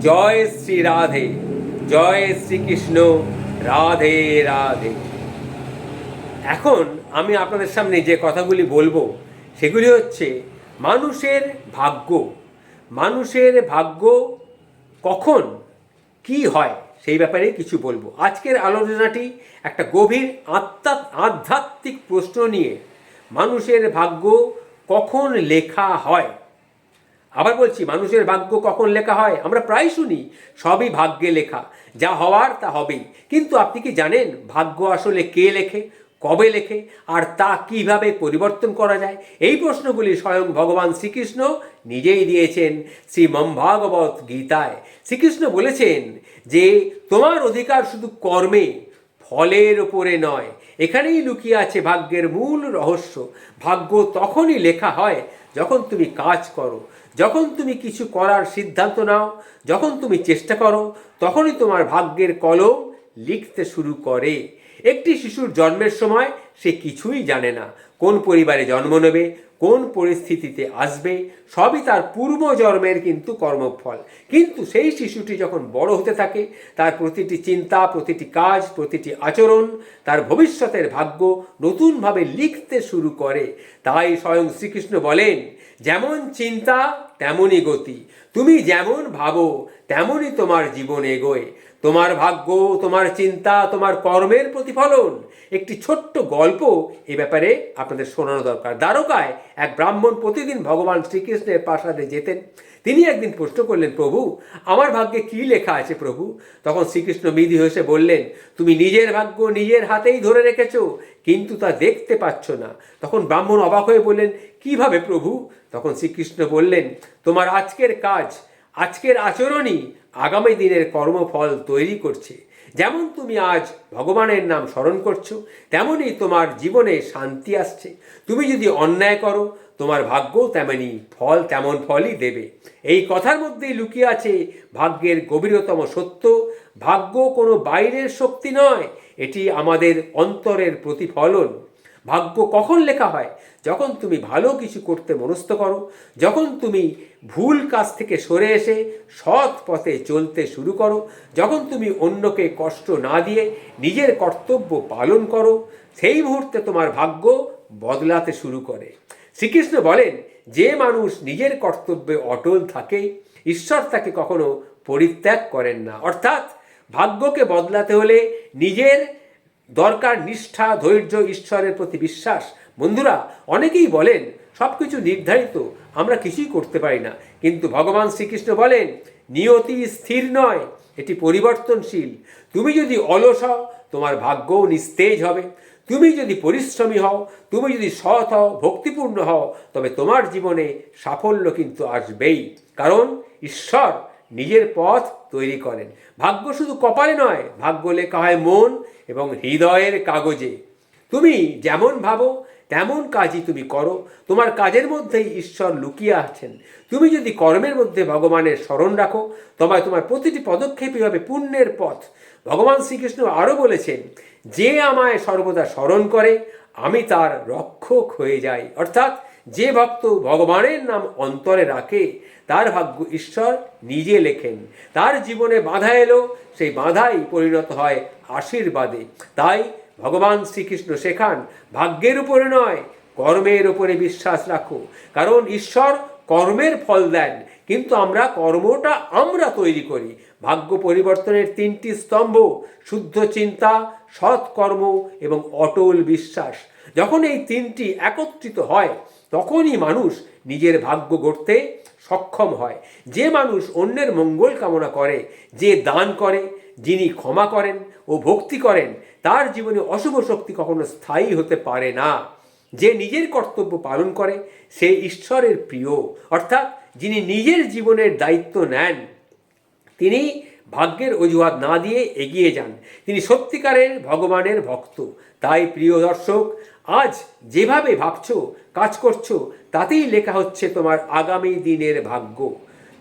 জয় শ্রী রাধে, জয় শ্রীকৃষ্ণ রাধে রাধে। এখন আমি আপনাদের সামনে যে কথাগুলি বলব, সেগুলি হচ্ছে, মানুষের ভাগ্য। মানুষের ভাগ্য কখন কি হয়, সেই ব্যাপারে কিছু বলব। আজকের আলোচনাটি একটা গভীর আত্মা, আধ্যাত্মিক প্রশ্ন নিয়ে, মানুষের ভাগ্য কখন লেখা হয় আবার বলছি, মানুষের ভাগ্য কখন লেখা হয়? আমরা প্রায় শুনি, সবই ভাগ্যে লেখা। যা হওয়ার তা হবেই। কিন্তু আপনি কি জানেন ভাগ্য আসলে কে লেখে, কবে লেখে, আর তা কীভাবে পরিবর্তন করা যায়? এই প্রশ্নগুলি স্বয়ং ভগবান শ্রীকৃষ্ণ নিজেই দিয়েছেন শ্রীমম্ভাগবত গীতায়। শ্রীকৃষ্ণ বলেছেন যে, তোমার অধিকার শুধু কর্মে, ফলের ওপরে নয়। এখানেই লুকিয়ে আছে ভাগ্যের মূল রহস্য। ভাগ্য তখনই লেখা হয় যখন তুমি কাজ করো। যখন তুমি কিছু করার সিদ্ধান্ত নাও, যখন তুমি চেষ্টা করো, তখনই তোমার ভাগ্যের কলম লিখতে শুরু করে। একটি শিশুর জন্মের সময় সে কিছুই জানে না। কোন পরিবারে জন্ম নেবে, কোন পরিস্থিতিতে আসবে, সবই তার পূর্ব জন্মের কিন্তু কর্মফল। কিন্তু সেই শিশুটি যখন বড় হতে থাকে, তার প্রতিটি চিন্তা, প্রতিটি কাজ, প্রতিটি আচরণ, তার ভবিষ্যতের ভাগ্য নতুনভাবে লিখতে শুরু করে। তাই স্বয়ং শ্রীকৃষ্ণ বলেন যেমন চিন্তা, তেমনই গতি। তুমি যেমন ভাবো, তেমনই তোমার জীবন এগোয়। তোমার ভাগ্য, তোমার চিন্তা, তোমার কর্মের প্রতিফলন। একটি ছোট্ট গল্প এ ব্যাপারে আপনাদের শোনানো দরকার। দ্বারকায় এক ব্রাহ্মণ প্রতিদিন ভগবান শ্রীকৃষ্ণের প্রাসাদে যেতেন। তিনি একদিন প্রশ্ন করলেন, প্রভু, আমার ভাগ্যে কি লেখা আছে প্রভু? তখন শ্রীকৃষ্ণ বিধি হয়েছে বললেন, তুমি নিজের ভাগ্য নিজের হাতেই ধরে রেখেছ, কিন্তু তা দেখতে পাচ্ছ না। তখন ব্রাহ্মণ অবাক হয়ে বললেন, কীভাবে প্রভু? তখন শ্রীকৃষ্ণ বললেন, তোমার আজকের কাজ, আজকের আচরণই আগামী দিনের কর্মফল তৈরি করছে। যেমন তুমি আজ ভগবানের নাম স্মরণ করছ, তেমনই তোমার জীবনে শান্তি আসছে। তুমি যদি অন্যায় করো, তোমার ভাগ্য তেমনি ফল, তেমন ফলই দেবে। এই কথার মধ্যেই লুকিয়ে আছে ভাগ্যের গভীরতম সত্য। ভাগ্য কোনো বাইরের শক্তি নয়, এটি আমাদের অন্তরের প্রতিফলন। ভাগ্য কখন লেখা হয়? যখন তুমি ভালো কিছু করতে মনস্থ করো, যখন তুমি ভুল কাজ থেকে সরে এসে সৎ পথে চলতে শুরু করো, যখন তুমি অন্যকে কষ্ট না দিয়ে নিজের কর্তব্য পালন করো, সেই মুহূর্তে তোমার ভাগ্য বদলাতে শুরু করে। শ্রীকৃষ্ণ বলেন, যে মানুষ নিজের কর্তব্যে অটল থাকে, ঈশ্বর তাকে কখনো পরিত্যাগ করেন না। অর্থাৎ ভাগ্যকে বদলাতে হলে নিজের দরকার, নিষ্ঠা, ধৈর্য, ঈশ্বরের প্রতি বিশ্বাস। বন্ধুরা, অনেকেই বলেন সব কিছু নির্ধারিত, আমরা কিছুই করতে পারি না। কিন্তু ভগবান শ্রীকৃষ্ণ বলেন, নিয়তি স্থির নয়, এটি পরিবর্তনশীল। তুমি যদি অলস হও, তোমার ভাগ্যও নিস্তেজ হবে। তুমি যদি পরিশ্রমী হও, তুমি যদি সৎ হও, ভক্তিপূর্ণ হও, তবে তোমার জীবনে সাফল্য কিন্তু আসবেই। কারণ ঈশ্বর নিজের পথ তৈরি করেন। ভাগ্য শুধু কপালে নয়, ভাগ্য লেখা হয় মন এবং হৃদয়ের কাগজে। তুমি যেমন ভাবো, তেমন কাজই তুমি করো। তোমার কাজের মধ্যেই ঈশ্বর লুকিয়ে আছেন। তুমি যদি কর্মের মধ্যে ভগবানের স্মরণ রাখো তোমায় তোমার প্রতিটি পদক্ষেপই হবে পুণ্যের পথ। ভগবান শ্রীকৃষ্ণ আরও বলেছেন, যে আমায় সর্বদা স্মরণ করে, আমি তার রক্ষক হয়ে যাই। অর্থাৎ যে ভক্ত ভগবানের নাম অন্তরে রাখে, তার ভাগ্য ঈশ্বর নিজে লেখেন। তার জীবনে বাধা এলো, সেই বাধাই পরিণত হয় আশীর্বাদে। তাই ভগবান শ্রীকৃষ্ণ শেখান, ভাগ্যের উপরে নয়, কর্মের উপরে বিশ্বাস রাখো। কারণ ঈশ্বর কর্মের ফল দেন, কিন্তু আমরা কর্মটা আমরা তৈরি করি। ভাগ্য পরিবর্তনের তিনটি স্তম্ভ, শুদ্ধ চিন্তা, সৎকর্ম এবং অটল বিশ্বাস। যখন এই তিনটি একত্রিত হয় তখনই মানুষ নিজের ভাগ্য গড়তে সক্ষম হয়। যে মানুষ অন্যের মঙ্গল কামনা করে, যে দান করে, যিনি ক্ষমা করেন ও ভক্তি করেন, তার জীবনে অশুভ শক্তি কখনো স্থায়ী হতে পারে না। যে নিজের কর্তব্য পালন করে, সে ঈশ্বরের প্রিয়। অর্থাৎ যিনি নিজের জীবনের দায়িত্ব নেন, তিনি ভাগ্যের অজুহাত না দিয়ে এগিয়ে যান। তিনি সত্যিকারের ভগবানের ভক্ত। তাই প্রিয় দর্শক আজ যেভাবে ভাবছ, কাজ করছ, তাতেই লেখা হচ্ছে তোমার আগামী দিনের ভাগ্য।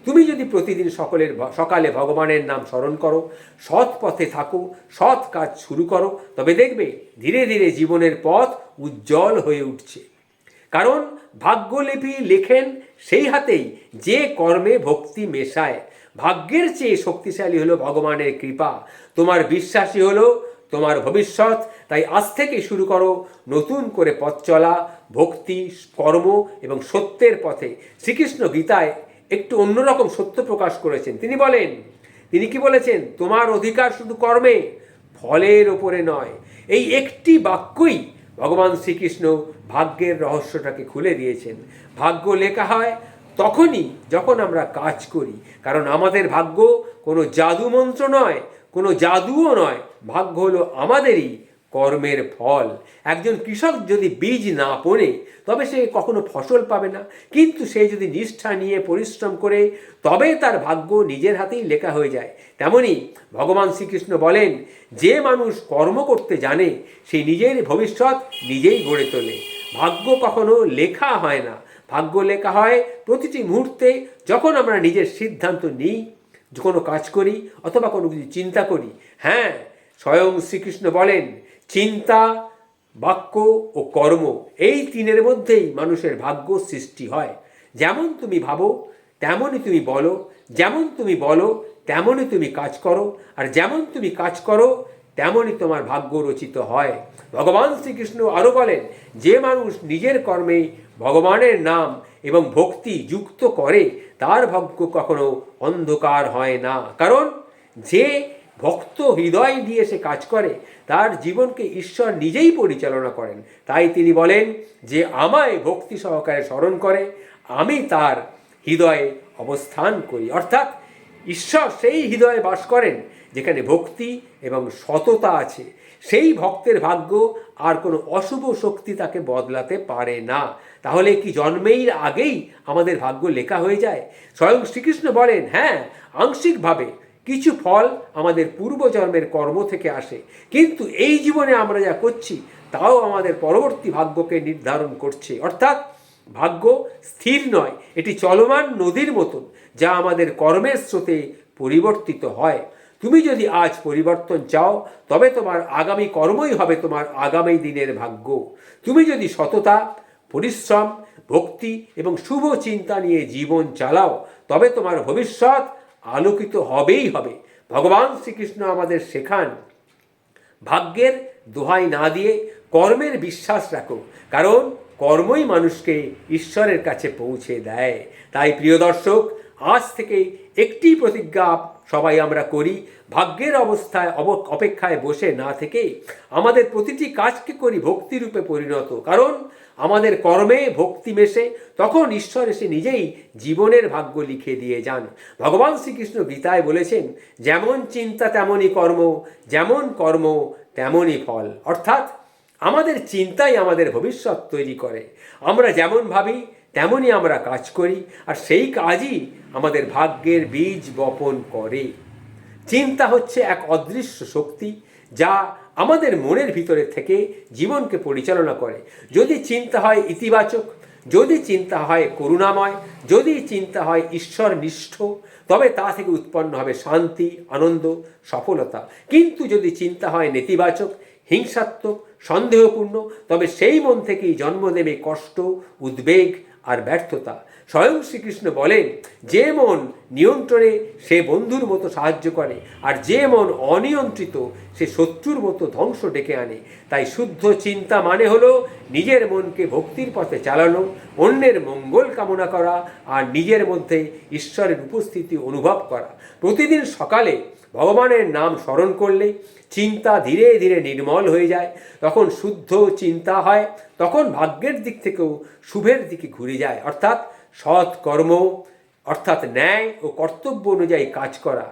তুমি যদি প্রতিদিন সকলের সকালে ভগবানের নাম স্মরণ করো, সৎ পথে থাকো, সৎ কাজ শুরু করো, তবে দেখবে ধীরে ধীরে জীবনের পথ উজ্জ্বল হয়ে উঠছে। কারণ ভাগ্যলিপি লেখেন সেই হাতেই যে কর্মে ভক্তি মেশায়। ভাগ্যের চেয়ে শক্তিশালী হলো ভগবানের কৃপা। তোমার বিশ্বাসী হলো তোমার ভবিষ্যৎ। তাই আজ থেকে শুরু করো। নতুন করে পথ চলা। ভক্তি, কর্ম এবং সত্যের পথে। শ্রীকৃষ্ণ গীতায় একটু অন্যরকম সত্য প্রকাশ করেছেন। তিনি বলেন, তিনি কি বলেছেন? তোমার অধিকার শুধু কর্মে, ফলের ওপরে নয়। এই একটি বাক্যই ভগবান শ্রীকৃষ্ণ ভাগ্যের রহস্যটাকে খুলে দিয়েছেন। ভাগ্য লেখা হয় তখনই যখন আমরা কাজ করি। কারণ আমাদের ভাগ্য কোনো জাদু মন্ত্র নয়, কোনো জাদুও নয়। ভাগ্য হলো আমাদেরই কর্মের ফল। একজন কৃষক যদি বীজ না পোনে, তবে সে কখনো ফসল পাবে না। কিন্তু সে যদি নিষ্ঠা নিয়ে পরিশ্রম করে, তবে তার ভাগ্য নিজের হাতেই লেখা হয়ে যায়। তেমনি ভগবান শ্রীকৃষ্ণ বলেন, যে মানুষ কর্ম করতে জানে, সে নিজের ভবিষ্যৎ নিজেই গড়ে তোলে। ভাগ্য কখনো লেখা হয় না। ভাগ্য লেখা হয় প্রতিটি মুহূর্তে, যখন আমরা নিজের সিদ্ধান্ত নিই, কোনো কাজ করি অথবা কোনো কিছু চিন্তা করি। হ্যাঁ স্বয়ং শ্রীকৃষ্ণ বলেন, চিন্তা, বাক্য ও কর্ম, এই তিনের মধ্যেই মানুষের ভাগ্য সৃষ্টি হয়। যেমন তুমি ভাবো, তেমনই তুমি বলো, যেমন তুমি বলো, তেমনই তুমি কাজ করো, আর যেমন তুমি কাজ করো, তেমনই তোমার ভাগ্য রচিত হয়। ভগবান শ্রীকৃষ্ণ আরও বলেন, যে মানুষ নিজের কর্মে ভগবানের নাম এবং ভক্তি যুক্ত করে, তার ভাগ্য কখনো অন্ধকার হয় না। কারণ যে ভক্ত হৃদয় দিয়ে সে কাজ করে, তার জীবনকে ঈশ্বর নিজেই পরিচালনা করেন। তাই তিনি বলেন যে, আমায় ভক্তি সহকারে স্মরণ করে, আমি তার হৃদয়ে অবস্থান করি। অর্থাৎ ঈশ্বর সেই হৃদয়ে বাস করেন যেখানে ভক্তি এবং সততা আছে। সেই ভক্তের ভাগ্য আর কোনো অশুভ শক্তি তাকে বদলাতে পারে না। তাহলে কি জন্মেই আগেই আমাদের ভাগ্য লেখা হয়ে যায়? স্বয়ং শ্রীকৃষ্ণ বলেন হ্যাঁ আংশিকভাবে কিছু ফল আমাদের পূর্বজন্মের কর্ম থেকে আসে। কিন্তু এই জীবনে আমরা যা করছি, তাও আমাদের পরবর্তী ভাগ্যকে নির্ধারণ করছে। অর্থাৎ ভাগ্য স্থির নয়, এটি চলমান নদীর মতন, যা আমাদের কর্মের স্রোতে পরিবর্তিত হয়। তুমি যদি আজ পরিবর্তন চাও, তবে তোমার আগামী কর্মই হবে তোমার আগামী দিনের ভাগ্য। তুমি যদি সততা, পরিশ্রম, ভক্তি এবং শুভ চিন্তা নিয়ে জীবন চালাও, তবে তোমার ভবিষ্যৎ আলোকিত হবেই হবে। ভগবান শ্রীকৃষ্ণ আমাদের শেখান, ভাগ্যের দোহাই না দিয়ে কর্মের বিশ্বাস রাখো, কারণ কর্মই মানুষকে ঈশ্বরের কাছে পৌঁছে দেয়। তাই প্রিয় দর্শক, আজ থেকে একটি প্রতিজ্ঞা সবাই আমরা করি, ভাগ্যের অবস্থায় অব, অপেক্ষায় বসে না থেকে আমাদের প্রতিটি কাজকে করি ভক্তিরূপে পরিণত। কারণ আমাদের কর্মে ভক্তি মেশে, তখন ঈশ্বর এসে নিজেই জীবনের ভাগ্য লিখে দিয়ে যান। ভগবান শ্রীকৃষ্ণ গীতায় বলেছেন, যেমন চিন্তা তেমনই কর্ম, যেমন কর্ম তেমনই ফল। অর্থাৎ আমাদের চিন্তাই আমাদের ভবিষ্যৎ তৈরি করে। আমরা যেমন ভাবি তেমনই আমরা কাজ করি, আর সেই কাজই আমাদের ভাগ্যের বীজ বপন করে। চিন্তা হচ্ছে এক অদৃশ্য শক্তি যা আমাদের মনের ভিতরে থেকে জীবনকে পরিচালনা করে। যদি চিন্তা হয় ইতিবাচক, যদি চিন্তা হয় করুণাময়, যদি চিন্তা হয় ঈশ্বর নিষ্ঠ তবে তা থেকে উৎপন্ন হবে শান্তি, আনন্দ, সফলতা। কিন্তু যদি চিন্তা হয় নেতিবাচক, হিংসাত্মক, সন্দেহপূর্ণ, তবে সেই মন থেকেই জন্ম দেবে কষ্ট, উদ্বেগ আর ব্যর্থতা। স্বয়ং শ্রীকৃষ্ণ বলেন, যে মন নিয়ন্ত্রণে সে বন্ধুর মতো সাহায্য করে, আর যে মন অনিয়ন্ত্রিত, সে শত্রুর মতো ধ্বংস ডেকে আনে। তাই শুদ্ধ চিন্তা মানে হলো নিজের মনকে ভক্তির পথে চালানো, অন্যের মঙ্গল কামনা করা, আর নিজের মধ্যে ঈশ্বরের উপস্থিতি অনুভব করা। প্রতিদিন সকালে ভগবানের নাম স্মরণ করলে চিন্তা ধীরে ধীরে নির্মল হয়ে যায়। তখন শুদ্ধ চিন্তা হয়, তখন ভাগ্যের দিক থেকেও শুভের দিকে ঘুরে যায়। অর্থাৎ সৎ কর্ম অর্থাৎ ন্যায় ও কর্তব্য অনুযায়ী কাজ করা।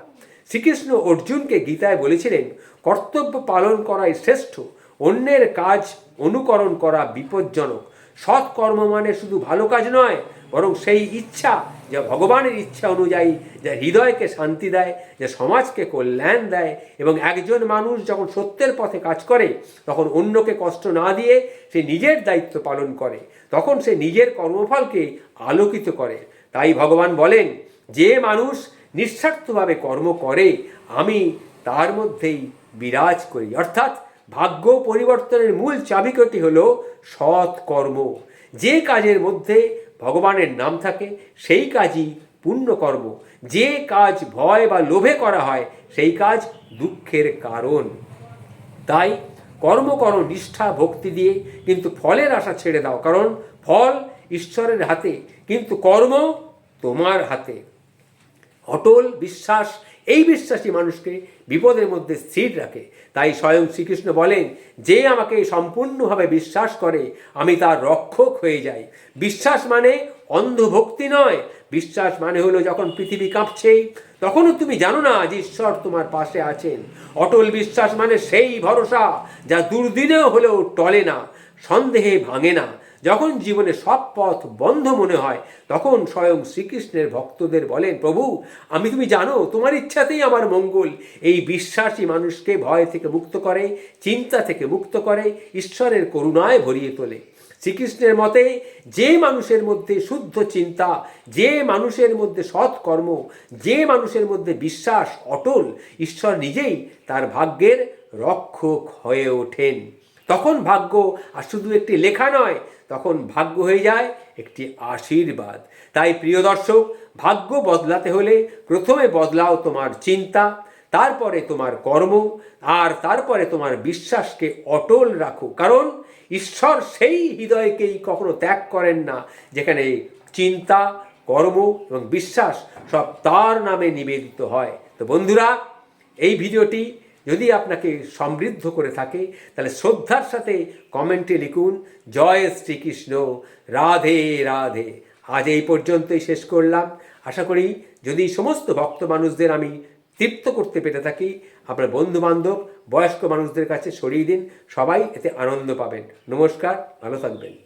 শ্রীকৃষ্ণ অর্জুনকে গীতায় বলেছিলেন, কর্তব্য পালন করাই শ্রেষ্ঠ, অন্যের কাজ অনুকরণ করা বিপজ্জনক। সৎ কর্ম মানে শুধু ভালো কাজ নয়, বরং সেই ইচ্ছা যা ভগবানের ইচ্ছা অনুযায়ী, যা হৃদয়কে শান্তি দেয়, যা সমাজকে কল্যাণ দেয় এবং একজন মানুষ যখন সত্যের পথে কাজ করে, তখন অন্যকে কষ্ট না দিয়ে সে নিজের দায়িত্ব পালন করে। তখন সে নিজের কর্মফলকে আলোকিত করে। তাই ভগবান বলেন, যে মানুষ নিঃস্বার্থভাবে কর্ম করে, আমি তার মধ্যেই বিরাজ করি। অর্থাৎ ভাগ্য পরিবর্তনের মূল চাবিকাঠি হল সৎ কর্ম যে কাজের মধ্যে ভগবানের নাম থাকে, সেই কাজই পুণ্য কর্ম যে কাজ ভয় বা লোভে করা হয়, সেই কাজ দুঃখের কারণ। তাই কর্ম করো নিষ্ঠা, ভক্তি দিয়ে, কিন্তু ফলের আশা ছেড়ে দাও। কারণ ফল ঈশ্বরের হাতে, কিন্তু কর্ম তোমার হাতে। অটল বিশ্বাস এই বিশ্বাসী মানুষকে বিপদের মধ্যে স্থির রাখে। তাই স্বয়ং শ্রীকৃষ্ণ বলেন, যে আমাকে সম্পূর্ণভাবে বিশ্বাস করে, আমি তার রক্ষক হয়ে যাই। বিশ্বাস মানে অন্ধভক্তি নয়। বিশ্বাস মানে হলো যখন পৃথিবী কাঁপছে, তখনও তুমি জানো না যে ঈশ্বর তোমার পাশে আছেন। অটল বিশ্বাস মানে সেই ভরসা যা দুর্দিনেও হলেও টলে না, সন্দেহে ভাঙে না। যখন জীবনে সব পথ বন্ধ মনে হয়, তখন স্বয়ং শ্রীকৃষ্ণের ভক্তদের বলেন, প্রভু, আমি তুমি জানো, তোমার ইচ্ছাতেই আমার মঙ্গল। এই বিশ্বাসী মানুষকে ভয় থেকে মুক্ত করে, চিন্তা থেকে মুক্ত করে, ঈশ্বরের করুণায় ভরিয়ে তোলে। শ্রীকৃষ্ণের মতে, যে মানুষের মধ্যে শুদ্ধ চিন্তা, যে মানুষের মধ্যে সৎকর্ম, যে মানুষের মধ্যে বিশ্বাস অটল, ঈশ্বর নিজেই তার ভাগ্যের রক্ষক হয়ে ওঠেন। তখন ভাগ্য আর শুধু একটি লেখা নয় তখন ভাগ্য হয়ে যায় একটি আশীর্বাদ। তাই প্রিয় দর্শক, ভাগ্য বদলাতে হলে প্রথমে বদলাও তোমার চিন্তা, তারপরে তোমার কর্ম, আর তারপরে তোমার বিশ্বাসকে অটল রাখো। কারণ ঈশ্বর সেই হৃদয়কেই কখনো ত্যাগ করেন না, যেখানে চিন্তা, কর্ম এবং বিশ্বাস সব তার নামে নিবেদিত হয়। তো বন্ধুরা, এই ভিডিওটি যদি আপনাকে সমৃদ্ধ করে থাকে, তাহলে শ্রদ্ধার সাথে কমেন্টে লিখুন, জয় শ্রীকৃষ্ণ, রাধে রাধে। আজ এই পর্যন্তই শেষ করলাম। আশা করি যদি সমস্ত ভক্ত মানুষদের আমি তৃপ্ত করতে পেরে থাকি, আপনার বন্ধু বান্ধব বয়স্ক মানুষদের কাছে সরিয়ে দিন, সবাই এতে আনন্দ পাবেন। নমস্কার, ভালো থাকবেন।